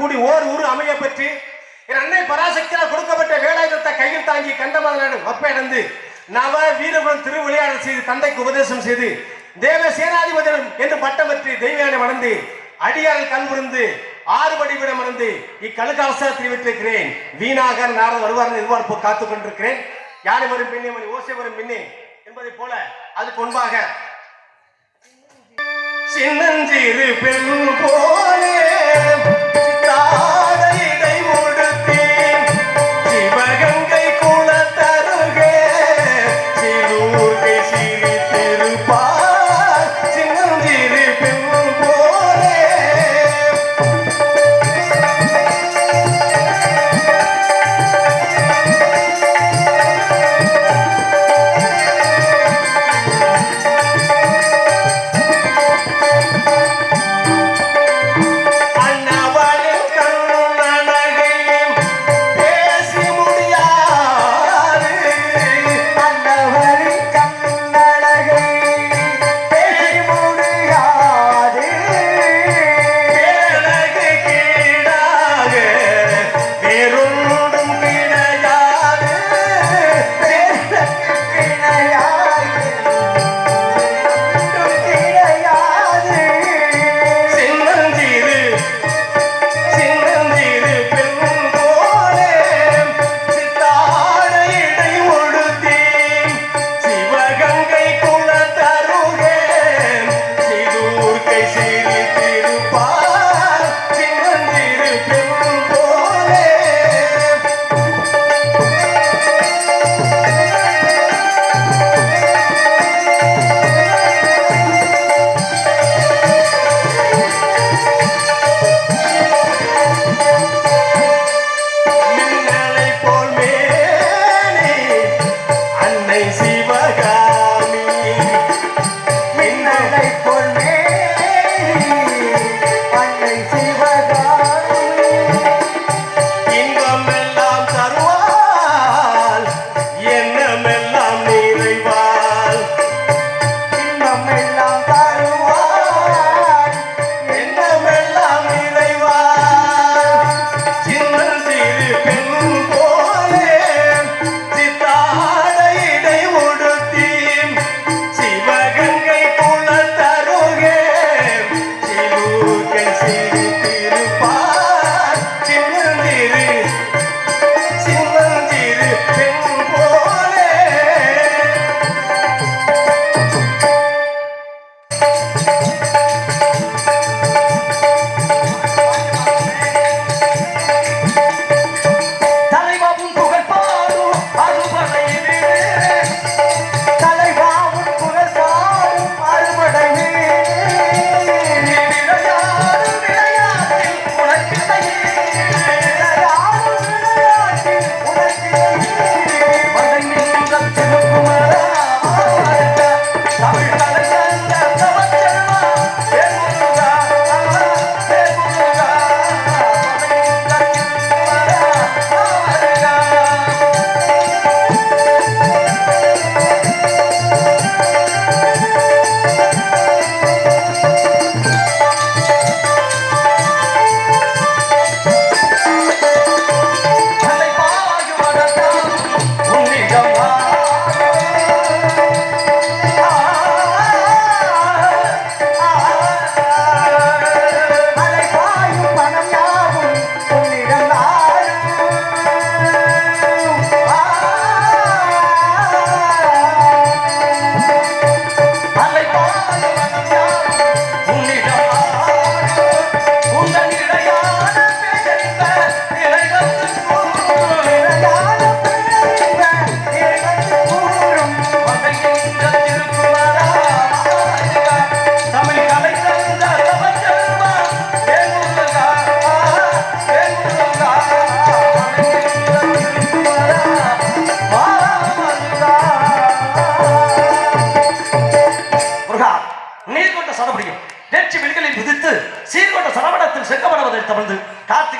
கூடி ஓர் ஊர் அமைய பெற்று என் அன்னை பராசக்தியால் கொடுக்கப்பட்ட வேலாயுதத்தை கையில் தாங்கி கண்டமாதனாடு வப்படைந்து நவ வீரகுலம் திருவிளையாடல் செய்து தந்தைக்கு உபதேசம் செய்து தேவ சேனாதிபதியம் என்று பட்டம் பெற்று தெய்வயானை வளர்ந்து அடியாரில் கண் விருந்து ஆறுபடி விடம் இருந்து இக்கழுக்காவசத்தில் விட்டிருக்கிறேன். வீணாக நாரத வருவார் எதிர்பார்ப்பு காத்து கொண்டிருக்கிறேன். யானை வரும் பின்னே ஓசை வரும் பின்னே என்பதை போல அது முன்பாக சின்னஞ்சிறு பெண் போலே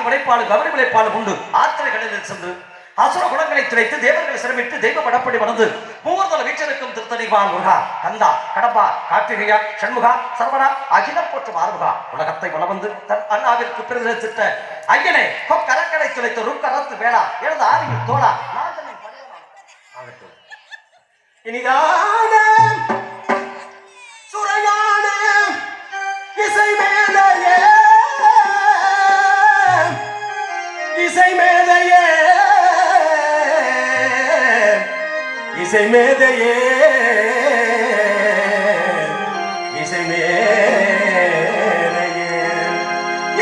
உழைப்பாளு கவரி உழைப்பாளு உண்டு. ஆத்திரை கடலில் சென்று அசுர குணங்களை துளைத்து தேவர்களை சிரமிட்டு தெய்வ படப்படி வளர்ந்து மூவர்தல வீச்சனுக்கும் திருத்தணிவான் முருகா. கந்தா கடப்பா கார்த்திகையா சண்முகா சரவணா அகிலம் போற்றும் ஆறுமுகா. உலகத்தை வளவந்து தன் அண்ணாவிற்கு பிரதிநிதித்த ஐயனை கொக்கரக்கடை துளைத்து ருக்கரத்து வேளா எனது ஆரியில் தோழா இனிதா இசை மேதையே இசை மேதையே.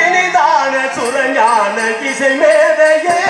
இனிதான சுரஞான இசை மேதையே.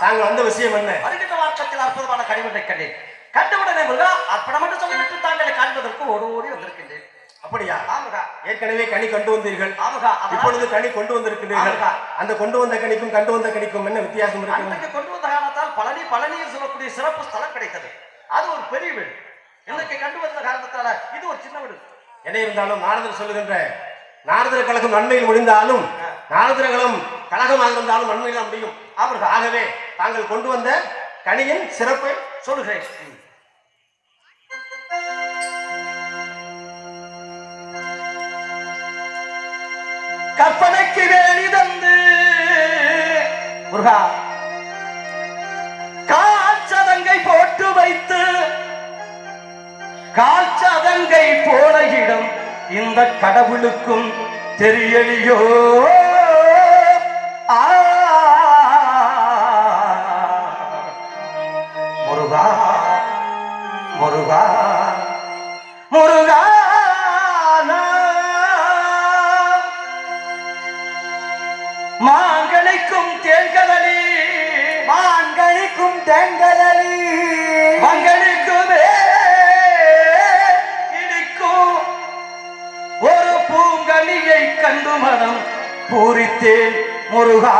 தாங்கள் வந்த விஷயம் என்ன? வருகின்ற மார்க்கத்தில் அற்புதமான கனிவத்தை கண்டேன். வந்திருக்கின்றேன். அப்படியா? ஏற்கனவே கனி கொண்டு வந்தீர்கள். இப்பொழுது கனி கொண்டு வந்திருக்கிறீர்கள். அந்த கொண்டு வந்த கனிக்கும் கண்டு வந்த கனிக்கும் என்ன வித்தியாசம் இருக்கு? கொண்டு வந்த காரணத்தால் பழனி பழனியில் சொல்லக்கூடிய சிறப்பு ஸ்தலம் கிடைத்தது. அது ஒரு பெரிய வீடு. இன்னைக்கு கண்டு வந்த காரணத்தால இது ஒரு சின்ன வீடு. என்ன இருந்தாலும் நாரதர் சொல்லுகின்ற நாரதர் கழகம் நன்மையில் முடிந்தாலும் நாரதர் கழகம் கழகமாக இருந்தாலும் நன்மையில் முடியும். அவர்கள் ஆகவே தாங்கள் கொண்டு வந்த கனியின் சிறப்பை சொல்லுகிறேன். கற்பனைக்கு வேலி தந்து. முருகா கால்சதங்கை போட்டு வைத்து கால்சதங்கை போன இடம் இந்த கடவுளுக்கும் தெரியலையோ? மாங்கனிக்கும் தேன்கதலி மாங்கனிக்கும் தேன்கதலி மங்கனிக்குமே இனிக்கும் ஒரு பூங்கனியை கண்டு மனம் பூரித்தேன் முருகா.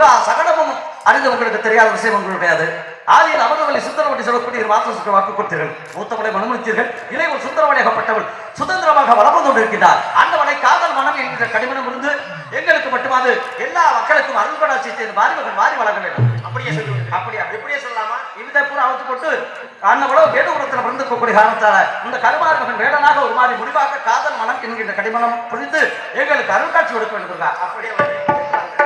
முழு சகடமும் அறிந்து உங்களுக்கு தெரியாத விஷயம் உங்களுடைய கிடையாது. ஆதியில் அமர்வுகளை சுந்தரவடி சொல்லக்கூடிய ஒரு மாற்றம் சுற்று வாக்கு கொடுத்தீர்கள். மூத்தவளை மனுமளித்தீர்கள் இளைவர் ஒரு சுந்தரவடியாகப்பட்டவள் சுதந்திரமாக வளர்ந்து கொண்டிருக்கிறார் ஆண்டவனை காதல் மனம் என்கிற கடிமனம் இருந்து எங்களுக்கு மட்டுமாது எல்லா மக்களுக்கும் அருள்படா செய்து மாறி மகன் மாறி வழங்க வேண்டும். அப்படியே சொல்லி. அப்படியா? எப்படியே சொல்லலாமா? இந்த பூரா அவத்து போட்டு அன்னவளவு வேடுபுரத்தில் பிறந்திருக்கக்கூடிய காரணத்தால இந்த கருமாறு மகன் வேடனாக ஒரு மாதிரி முடிவாக காதல் மனம் என்கின்ற கடிமனம் புரிந்து எங்களுக்கு அருள் காட்சி கொடுக்க வேண்டும் அப்படியே